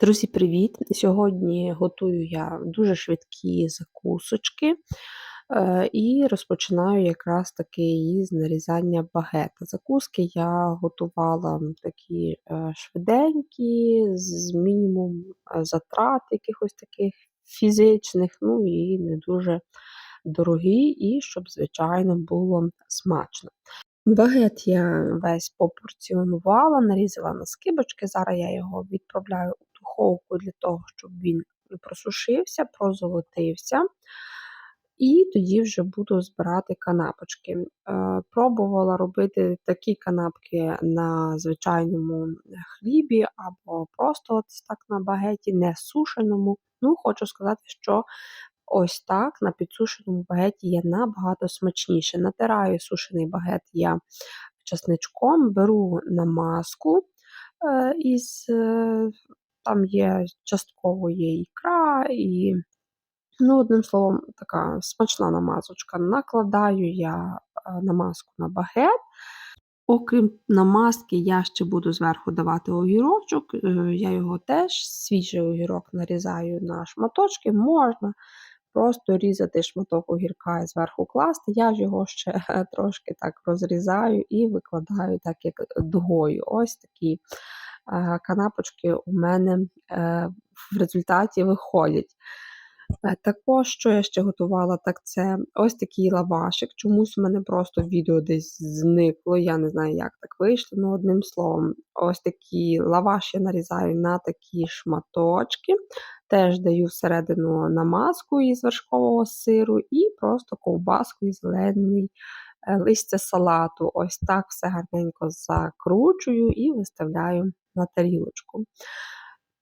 Друзі, привіт! Сьогодні готую я дуже швидкі закусочки, е, і розпочинаю якраз таки із нарізання багета. Закуски я готувала такі е, швиденькі, з мінімум е, затрат якихось таких фізичних, ну і не дуже дорогі, і щоб, звичайно, було смачно. Багет я весь попорціонувала, нарізала на скибочки. Зараз я його відправляю духовку для того, щоб він просушився, прозолотився. І тоді вже буду збирати канапочки. Е, пробувала робити такі канапки на звичайному хлібі, або просто от так на багеті, не сушеному. Ну, хочу сказати, що ось так на підсушеному багеті є набагато смачніше. Натираю сушений багет я часничком, беру намазку е, із, е, там є частково є ікра і Ну, одним словом, така смачна намазочка. Накладаю я е, намазку на багет. Окрім намазки, я ще буду зверху давати огірочок. Е, я його теж, свіжий огірок нарізаю на шматочки, можна просто різати шматок огірка і зверху класти. Я ж його ще трошки так розрізаю і викладаю так, як дугою. Ось такі е, канапочки у мене в результаті виходять. Е, також, що я ще готувала, так це ось такий лавашик. Чомусь у мене просто відео десь зникло, я не знаю, як так вийшло. Ну, одним словом, ось такий лаваш я нарізаю на такі шматочки. Теж даю всередину намазку із вершкового сиру і просто ковбаску і зелений е, листя салату. Ось так все гарненько закручую і виставляю на тарілочку.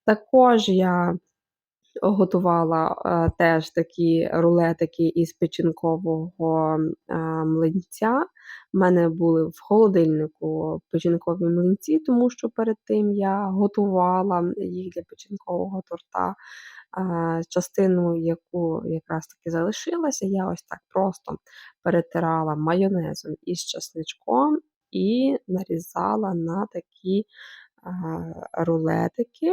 Також я готувала е, теж такі рулетики із печінкового е, млинця. У мене були в холодильнику печінкові млинці, тому що перед тим я готувала їх для печінкового торта. Частину, яку якраз таки залишилася, я ось так просто перетирала майонезом із часничком і нарізала на такі рулетики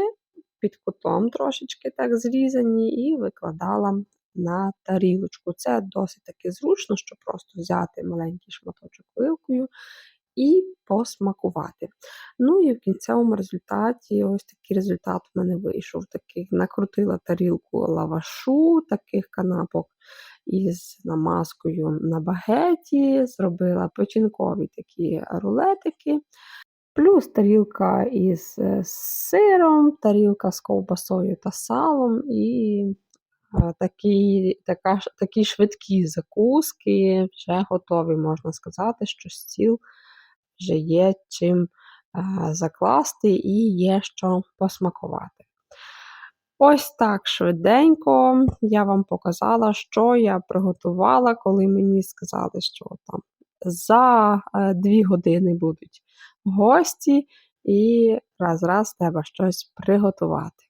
під кутом трошечки так зрізані, і викладала на тарілочку. Це досить таки зручно, щоб просто взяти маленький шматочок вилкою і посмакувати. Ну і в кінцевому результаті ось такий результат в мене вийшов. Такий, Накрутила тарілку лавашу, таких канапок із намазкою на багеті, зробила печінкові такі рулетики. Плюс тарілка із е, сиром, тарілка з ковбасою та салом, і е, такі такі, такі швидкі закуски вже готові, можна сказати, що стіл вже є чим е, закласти і є що посмакувати. Ось так швиденько я вам показала, що я приготувала, коли мені сказали, що там за дві години будуть гості, і раз-раз треба щось приготувати.